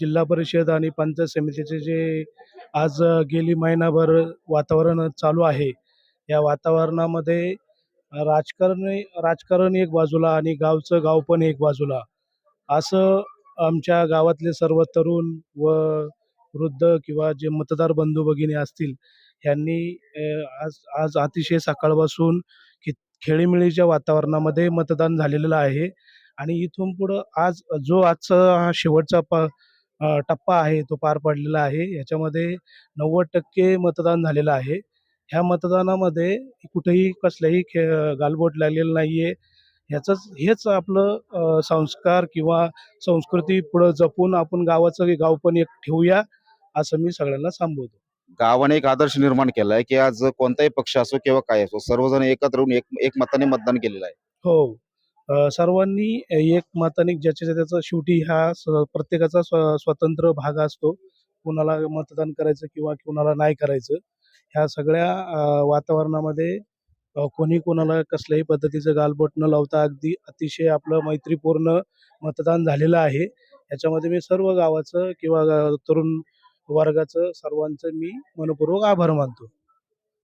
जिल्हा परिषद आणि पंचायत समितीचे जे आज गेली महिनाभर वातावरण चालू आहे या वातावरणामध्ये राजकारण राजकारण एक बाजूला आणि गावचं गाव पण एक बाजूला. असं आमच्या गावातले सर्व तरुण व वृद्ध किंवा जे मतदार बंधू भगिनी असतील यांनी आज आज अतिशय सकाळपासून कि खेळीमेळीच्या वातावरणामध्ये मतदान झालेलं आहे. आणि इथून पुढं आज जो आजचा हा शेवटचा प टप्पा आहे तो पार पडलेला आहे. याच्यामध्ये नव्वद टक्के मतदान झालेलं आहे. ह्या मतदानामध्ये कुठेही कसल्याही खे गालबोट लागलेलं नाही आहे ह्याचंच हेच आपलं संस्कार किंवा संस्कृती पुढं जपून आपण गावाचं गाव पण एक ठेवूया असं मी सगळ्यांना सांगतो. गावाने एक आदर्श निर्माण केलाय की आज कोणताही पक्ष असो किंवा काय असो सर्वजण एकत्र येऊन एक एक मताने मतदान केलेलं आहे. हो. सर्वांनी एक मताने ज्याच्या त्याचा शेवटी हा स- प्रत्येकाचा स्व स्वतंत्र भाग असतो. कुणाला मतदान करायचं किंवा कुणाला नाही करायचं. ह्या सगळ्या वातावरणामध्ये कोणी कोणाला कसल्याही पद्धतीचं गालबोट न लावता अगदी अतिशय आपलं मैत्रीपूर्ण मतदान झालेलं आहे. याच्यामध्ये मी सर्व गावाचं किंवा तरुण वर्गाचं सर्वांचं मी मनपूर्वक आभार मानतो.